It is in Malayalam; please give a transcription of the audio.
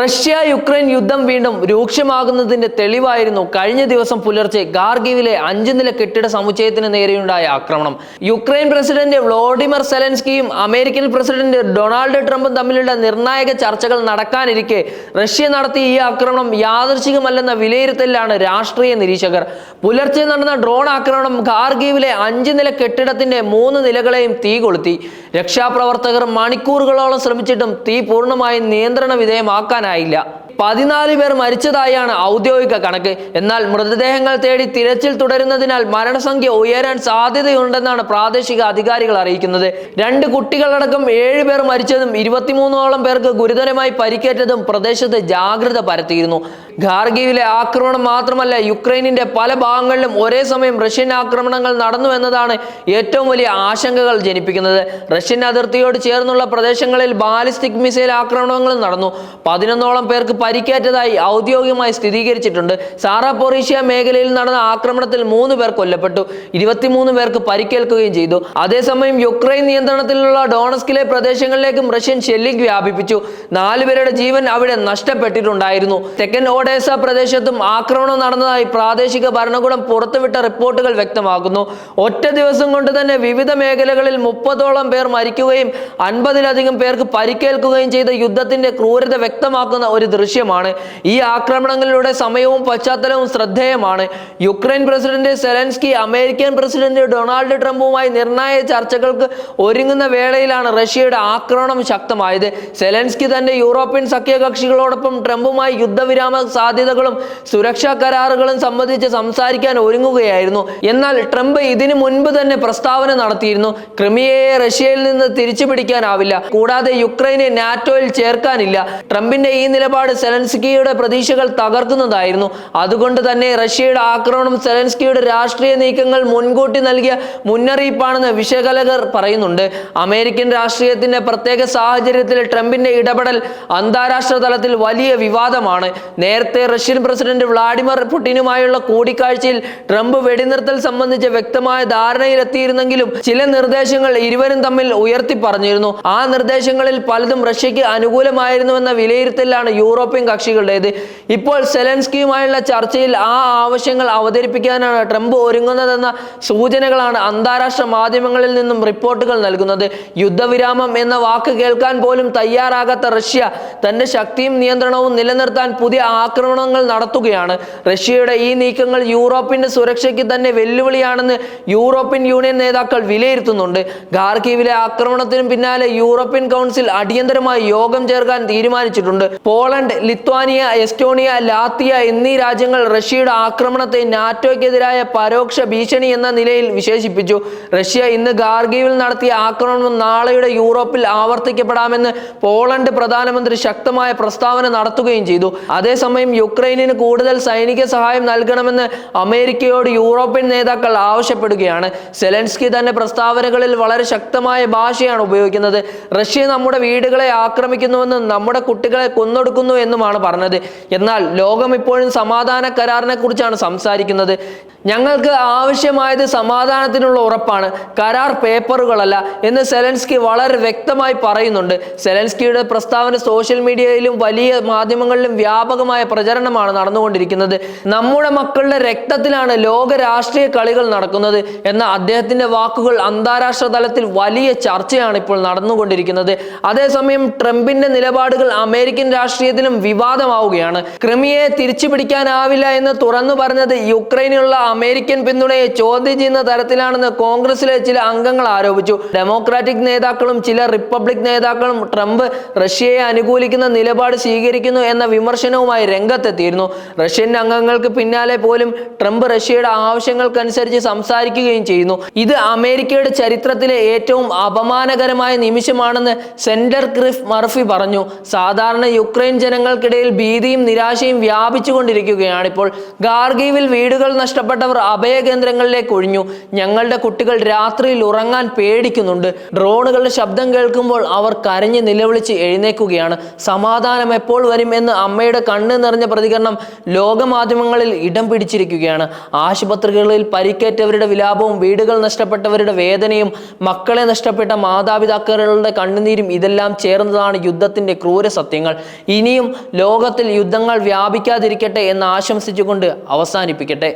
റഷ്യ യുക്രൈൻ യുദ്ധം വീണ്ടും രൂക്ഷമാകുന്നതിന്റെ തെളിവായിരുന്നു കഴിഞ്ഞ ദിവസം പുലർച്ചെ ഗാർഗിവിലെ അഞ്ച് നില കെട്ടിട സമുച്ചയത്തിന് നേരെയുണ്ടായ ആക്രമണം. യുക്രൈൻ പ്രസിഡന്റ് വ്ളോഡിമർ സെലൻസ്കിയും അമേരിക്കൻ പ്രസിഡന്റ് ഡൊണാൾഡ് ട്രംപും തമ്മിലുള്ള നിർണായക ചർച്ചകൾ നടക്കാനിരിക്കെ റഷ്യ നടത്തിയ ഈ ആക്രമണം യാദൃശികമല്ലെന്ന വിലയിരുത്തലിലാണ് രാഷ്ട്രീയ നിരീക്ഷകർ. പുലർച്ചെ നടന്ന ഡ്രോൺ ആക്രമണം ഗാർഗീവിലെ അഞ്ച് നില കെട്ടിടത്തിന്റെ മൂന്ന് നിലകളെയും തീ കൊളുത്തി. രക്ഷാപ്രവർത്തകർ മണിക്കൂറുകളോളം ശ്രമിച്ചിട്ടും തീ പൂർണമായും നിയന്ത്രണ വിധേയമാക്കാനായില്ല പതിനാല് പേർ മരിച്ചതായാണ് ഔദ്യോഗിക കണക്ക്. എന്നാൽ മൃതദേഹങ്ങൾ തേടി തിരച്ചിൽ തുടരുന്നതിനാൽ മരണസംഖ്യ ഉയരാൻ സാധ്യതയുണ്ടെന്നാണ് പ്രാദേശിക അധികാരികൾ അറിയിക്കുന്നത്. രണ്ട് കുട്ടികളടക്കം ഏഴ് പേർ മരിച്ചതും ഇരുപത്തിമൂന്നോളം പേർക്ക് ഗുരുതരമായി പരിക്കേറ്റതും പ്രദേശത്ത് ജാഗ്രത പരത്തിയിരുന്നു. ഖാർഗീവിലെ ആക്രമണം മാത്രമല്ല യുക്രൈനിന്റെ പല ഭാഗങ്ങളിലും ഒരേ സമയം റഷ്യൻ ആക്രമണങ്ങൾ നടന്നു എന്നതാണ് ഏറ്റവും വലിയ ആശങ്കകൾ ജനിപ്പിക്കുന്നത്. റഷ്യൻ അതിർത്തിയോട് ചേർന്നുള്ള പ്രദേശങ്ങളിൽ ബാലിസ്റ്റിക് മിസൈൽ ആക്രമണങ്ങൾ നടന്നു. പതിനൊന്നോളം പേർക്ക് പരിക്കേറ്റതായി ഔദ്യോഗികമായി സ്ഥിരീകരിച്ചിട്ടുണ്ട്. സാറാപൊറീഷ്യ മേഖലയിൽ നടന്ന ആക്രമണത്തിൽ മൂന്ന് പേർ കൊല്ലപ്പെട്ടു. ഇരുപത്തിമൂന്ന് പേർക്ക് പരിക്കേൽക്കുകയും ചെയ്തു. അതേസമയം യുക്രൈൻ നിയന്ത്രണത്തിലുള്ള ഡോണസ്കിലെ പ്രദേശങ്ങളിലേക്കും റഷ്യൻ ഷെല്ലിംഗ് വ്യാപിപ്പിച്ചു. നാലുപേരുടെ ജീവൻ അവിടെ നഷ്ടപ്പെട്ടിട്ടുണ്ടായിരുന്നു. തെക്കൻ ഓഡേസ പ്രദേശത്തും ആക്രമണം നടന്നതായി പ്രാദേശിക ഭരണകൂടം പുറത്തുവിട്ട റിപ്പോർട്ടുകൾ വ്യക്തമാക്കുന്നു. ഒറ്റ ദിവസം കൊണ്ട് തന്നെ വിവിധ മേഖലകളിൽ മുപ്പതോളം പേർ മരിക്കുകയും അൻപതിലധികം പേർക്ക് പരിക്കേൽക്കുകയും ചെയ്ത യുദ്ധത്തിന്റെ ക്രൂരത വ്യക്തമാക്കുന്ന ഒരു ദൃശ്യമാണ്. ഈ ആക്രമണങ്ങളിലൂടെ സമയവും പശ്ചാത്തലവും ശ്രദ്ധേയമാണ്. Ukraine president Zelensky American president Donald ട്രംപുമായി നിർണായക ചർച്ചകൾക്ക് ഒരുങ്ങുന്ന വേളയിലാണ് റഷ്യയുടെ ആക്രമണം ശക്തമായത്. സെലൻസ്കി തന്റെ യൂറോപ്യൻ സഖ്യകക്ഷികളോടൊപ്പം ട്രംപുമായി യുദ്ധവിരാമ സാധ്യതകളും സുരക്ഷാ കരാറുകളും സംബന്ധിച്ച് സംസാരിക്കാൻ ഒരുങ്ങുകയായിരുന്നു. എന്നാൽ ട്രംപ് ഇതിനു മുൻപ് തന്നെ പ്രസ്താവന നടത്തിയിരുന്നു. ക്രിമിയയെ റഷ്യയിൽ നിന്ന് തിരിച്ചു പിടിക്കാനാവില്ല കൂടാതെ യുക്രൈനെ നാറ്റോയിൽ ചേർക്കാനില്ല. ട്രംപിന്റെ ഈ നിലപാട് സെലൻസ്കിയുടെ പ്രതീക്ഷകൾ തകർക്കുന്നതായിരുന്നു. അതുകൊണ്ട് തന്നെ റഷ്യയുടെ ആക്രമണം സെലൻസ്കിയുടെ രാഷ്ട്രീയ നീക്കങ്ങൾ മുൻകൂട്ടി നൽകിയ മുന്നറിയിപ്പാണെന്ന് വിശകലകർ പറയുന്നുണ്ട്. അമേരിക്കൻ രാഷ്ട്രീയത്തിന്റെ പ്രത്യേക സാഹചര്യത്തിൽ ട്രംപിന്റെ ഇടപെടൽ അന്താരാഷ്ട്ര തലത്തിൽ വലിയ വിവാദമാണ്. നേരത്തെ റഷ്യൻ പ്രസിഡന്റ് വ്ളാഡിമിർ പുടിനുമായുള്ള കൂടിക്കാഴ്ചയിൽ ട്രംപ് വെടിനിർത്തൽ സംബന്ധിച്ച വ്യക്തമായ ധാരണയിലെത്തിയിരുന്നെങ്കിലും ചില നിർദ്ദേശങ്ങൾ ഇരുവരും തമ്മിൽ ഉയർത്തി പറഞ്ഞിരുന്നു. ആ നിർദ്ദേശങ്ങളിൽ പലതും റഷ്യക്ക് അനുകൂലമായിരുന്നുവെന്ന വിലയിരുത്തലാണ് യൂറോപ്യൻ കക്ഷികളുടേത്. ഇപ്പോൾ സെലൻസ്കിയുമായുള്ള ചർച്ചയിൽ ആ ആവശ്യങ്ങൾ അവതരിപ്പിക്കാനാണ് ട്രംപ് ഒരുങ്ങുന്നതെന്ന സൂചനകളാണ് അന്താരാഷ്ട്ര മാധ്യമങ്ങളിൽ നിന്നും റിപ്പോർട്ടുകൾ നൽകുന്നത്. യുദ്ധവിരാമം എന്ന വാക്ക് കേൾക്കാൻ പോലും തയ്യാറാകാത്ത റഷ്യ തന്റെ ശക്തിയും നിയന്ത്രണവും നിലനിർത്താൻ പുതിയ ആക്രമണങ്ങൾ നടത്തുകയാണ്. റഷ്യയുടെ ഈ നീക്കങ്ങൾ യൂറോപ്പിന്റെ സുരക്ഷയ്ക്ക് തന്നെ വെല്ലുവിളിയാണെന്ന് യൂറോപ്യൻ യൂണിയൻ നേതാക്കൾ വിലയിരുത്തുന്നുണ്ട്. ഖാർക്കീവിലെ ആക്രമണത്തിനും പിന്നാലെ യൂറോപ്യൻ കൗൺസിൽ അടിയന്തരമായി യോഗം ചേർക്കാൻ തീരുമാനിച്ചിട്ടുണ്ട്. പോളണ്ട് ലിത്വാനിയ എസ്റ്റോണിയ ലാത്തിയ എന്നീ രാജ്യങ്ങൾ റഷ്യയുടെ ആക്രമണത്തെ നാറ്റോയ്ക്കെതിരായ പരോക്ഷ ഭീഷണി എന്ന നിലയിൽ വിശേഷിപ്പിച്ചു. റഷ്യ ഇന്ന് ഗാർഗീവിൽ നടത്തിയ ആക്രമണം നാളെയുടെ യൂറോപ്പിൽ ആവർത്തിക്കപ്പെടാമെന്ന് പോളണ്ട് പ്രധാനമന്ത്രി ശക്തമായ പ്രസ്താവന നടത്തുകയും ചെയ്തു. അതേസമയം യുക്രൈനിന് കൂടുതൽ സൈനിക സഹായം നൽകണമെന്ന് അമേരിക്കയോട് യൂറോപ്യൻ നേതാക്കൾ ആവശ്യപ്പെടുകയാണ്. സെലൻസ്കി തന്റെ പ്രസ്താവനകളിൽ വളരെ ശക്തമായ ഭാഷയാണ് ഉപയോഗിക്കുന്നത്. റഷ്യ നമ്മുടെ വീടുകളെ ആക്രമിക്കുന്നുവെന്നും നമ്മുടെ കുട്ടികളെ കൊന്നൊടുക്കുന്നു എന്നുമാണ് പറഞ്ഞത്. എന്നാൽ ലോകം ഇപ്പോഴും സമാധാന കരാറിനെ കുറിച്ചാണ് സംസാരിക്കുന്നത്. ഞങ്ങൾക്ക് ആവശ്യമായത് സമാധാനത്തിനുള്ള ഉറപ്പാണ്. കരാർ പേപ്പറുകളല്ല എന്ന് സെലൻസ്കി വളരെ വ്യക്തമായി പറയുന്നുണ്ട്. സെലൻസ്കിയുടെ പ്രസ്താവന സോഷ്യൽ മീഡിയയിലും വലിയ മാധ്യമങ്ങളിലും വ്യാപകമായ പ്രചരണമാണ് നടന്നുകൊണ്ടിരിക്കുന്നത്. നമ്മുടെ മക്കളുടെ രക്തത്തിലാണ് ലോക രാഷ്ട്രീയ കളികൾ നടക്കുന്നത് എന്ന അദ്ദേഹത്തിന്റെ വാക്കുകൾ അന്താരാഷ്ട്ര തലത്തിൽ വലിയ ചർച്ചയാണ് ഇപ്പോൾ നടന്നുകൊണ്ടിരിക്കുന്നത്. അതേസമയം ട്രംപിന്റെ നിലപാടുകൾ അമേരിക്കൻ രാഷ്ട്രീയത്തിലും വിവാദമാവുകയാണ്. ക്രിമിയെ തിരിച്ചു പിടിക്കാനാവില്ല എന്ന് തുറന്നു പറഞ്ഞത് യുക്രൈനുള്ള അമേരിക്കൻ പിന്തുണയെ ചോദ്യം ചെയ്യുന്ന തരത്തിലാണെന്ന് കോൺഗ്രസിലെ ചില അംഗങ്ങൾ ആരോപിച്ചു. ഡെമോക്രാറ്റിക് നേതാക്കളും ചില റിപ്പബ്ലിക് നേതാക്കളും ട്രംപ് റഷ്യയെ അനുകൂലിക്കുന്ന നിലപാട് സ്വീകരിക്കുന്നു എന്ന വിമർശനവുമായി രംഗത്തെത്തിയിരുന്നു. റഷ്യൻ അംഗങ്ങൾക്ക് പിന്നാലെ പോലും ട്രംപ് റഷ്യയുടെ ആവശ്യങ്ങൾക്കനുസരിച്ച് സംസാരിക്കുകയും ചെയ്യുന്നു. ഇത് അമേരിക്കയുടെ ചരിത്രത്തിലെ ഏറ്റവും അപമാനകരമായ നിമിഷമാണെന്ന് സെന്റർ ക്രിഫ് മർഫി പറഞ്ഞു. സാധാരണ യുക്രൈൻ ജനങ്ങൾക്കിടയിൽ ഭീതിയും നിരാശയും വ്യാപിച്ചുകൊണ്ടിരിക്കുകയാണ് ഇപ്പോൾ ഗാർഗീവിൽ വീടുകൾ നഷ്ടപ്പെട്ടവർ അഭയകേന്ദ്രങ്ങളിലേക്ക് ഒഴിഞ്ഞു. ഞങ്ങളുടെ കുട്ടികൾ രാത്രിയിൽ ഉറങ്ങാൻ പേടിക്കുന്നുണ്ട്. ഡ്രോണുകളുടെ ശബ്ദം കേൾക്കുമ്പോൾ അവർ കരഞ്ഞ് നിലവിളിച്ച് എഴുന്നേക്കുകയാണ് സമാധാനം എപ്പോൾ വരും എന്ന് അമ്മയുടെ കണ്ണ് നിറഞ്ഞ പ്രതികരണം ലോകമാധ്യമങ്ങളിൽ ഇടം പിടിച്ചിരിക്കുകയാണ്. ആശുപത്രികളിൽ പരിക്കേറ്റവരുടെ വിലാപവും വീടുകൾ നഷ്ടപ്പെട്ടവരുടെ വേദനയും മക്കളെ നഷ്ടപ്പെട്ട മാതാപിതാക്കളുടെ കണ്ണുനീരും ഇതെല്ലാം ചേർന്നതാണ് യുദ്ധത്തിന്റെ ക്രൂര സത്യങ്ങൾ. ഇനിയും ലോകത്തിൽ യുദ്ധങ്ങൾ വ്യാപിക്കാതിരിക്കട്ടെ എന്ന് ആശംസിച്ചുകൊണ്ട് അവസാനിപ്പിക്കട്ടെ.